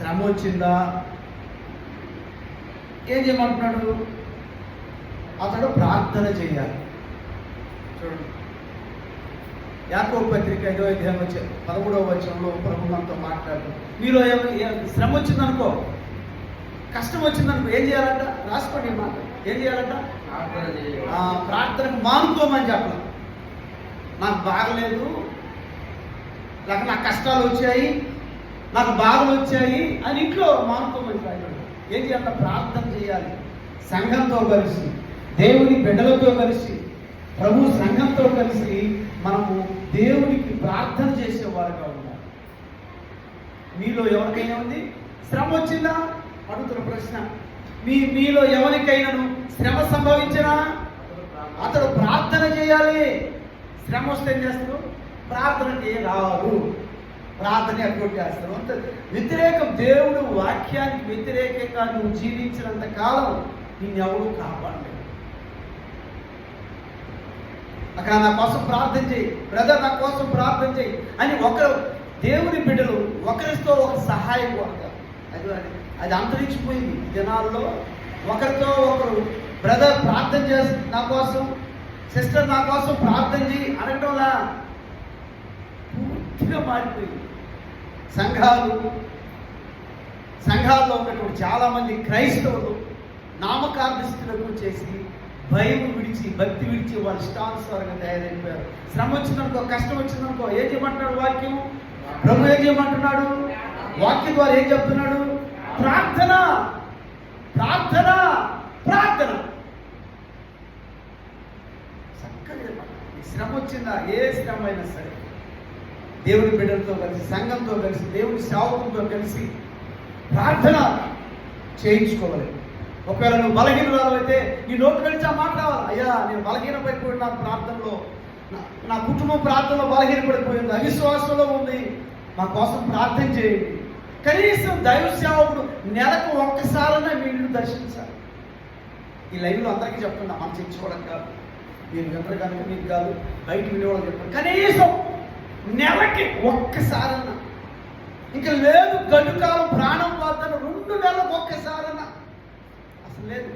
శ్రమ వచ్చిందా? ఏం చేయమంటున్నాడు? అతడు ప్రార్థన చేయాలి. చూడండి. యాకో పత్రిక ఐదో అధ్యాయం వచ్చే పదమూడవ వచనంలో ప్రభు మనతో మాట్లాడుతూ మీలో శ్రమ వచ్చిందనుకో కష్టం వచ్చిందనుకో ఏం చేయాలంట? రాసుకోండి మాట. ఏం చేయాలంట? ప్రార్థనకు మానుకోమని చెప్పాలి. నాకు బాగలేదు. లేక నాకు కష్టాలు వచ్చాయి. నాకు బాధలు వచ్చాయి అని ఇంట్లో మానుకోమని రాయబడి ఏం ప్రార్థన చేయాలి? సంఘంతో కలిసి దేవుని బిడ్డలతో కలిసి ప్రభు సంఘంతో కలిసి మనము దేవునికి ప్రార్థన చేసేవారుగా ఉండాలి. మీలో ఎవరికైనా ఉంది? శ్రమ వచ్చిందా? అడుగుతున్న ప్రశ్న. మీ మీలో ఎవరికైనాను శ్రమ సంభవించినా అతడు ప్రార్థన చేయాలి. శ్రమ వస్తే ఏం చేస్తారు ప్రార్థనకి చేయరాదు. ప్రార్థన ఎక్కడ చేస్తారు అంత వ్యతిరేకం దేవుడు వాక్యానికి వ్యతిరేకంగా నువ్వు జీవించినంత కాలం నిన్నెవడు కాపాడలేదు. అక్కడ నా కోసం ప్రార్థన చేయి. బ్రదర్ నా కోసం ప్రార్థన చేయి అని ఒకరు దేవుని బిడ్డలు ఒకరితో ఒక సహాయం కోరతారు అది అది- అంతరించిపోయింది. జనాల్లో ఒకరితో ఒకరు బ్రదర్ ప్రార్థన చేసి నా కోసం సిస్టర్ నా కోసం ప్రార్థన చేయి అడగడంలా పూర్తిగా మారిపోయింది. సంఘాలు సంఘాల్లో ఉన్నటువంటి చాలా మంది క్రైస్తవులు నామకార్థిస్తులకు చేసి భయం విడిచి భక్తి విడిచి వాళ్ళు ఇష్టానుసారంగా తయారైపోయారు. శ్రమ వచ్చిందనుకో కష్టం వచ్చిందనుకో ఏం చేయమంటున్నాడు వాక్యం? ప్రభు ఏం చేయమంటున్నాడు? వాక్యం ద్వారా ఏం చెప్తున్నాడు? ప్రార్థన ప్రార్థన ప్రార్థన. చక్కగా శ్రమ వచ్చిందా? ఏ శ్రమ అయినా సరే. దేవుని బిడ్డలతో కలిసి సంఘంతో కలిసి దేవుని సేవకులతో కలిసి ప్రార్థన చేయించుకోవాలి. ఒకవేళ నువ్వు బలహీన రావాలైతే నీ నోటు కలిసి ఆ మాట రావాలి. అయ్యా నేను బలహీనపడిపోయిన నా ప్రార్థనలో నా- నా కుటుంబం ప్రార్థనలో బలహీనపడిపోయింది అవిశ్వాసంలో ఉంది. మా కోసం ప్రార్థన చేయండి. కనీసం దైవ సేవకుడు నెలకు ఒక్కసారైనా మీ దర్శించాలి. ఈ లైవ్లో అందరికీ చెప్తున్నా మనం చేయించుకోవడం కాదు. మీరు వినరు కనుక మీకు కాదు. బయట వినేవాళ్ళు చెప్పండి కనీసం నెలకి ఒక్కసారన్నా. ఇంకా లేదు గడుకాలం ప్రాణం పోతాను రెండు నెలలకు ఒక్కసారన్నా. అసలు లేదు.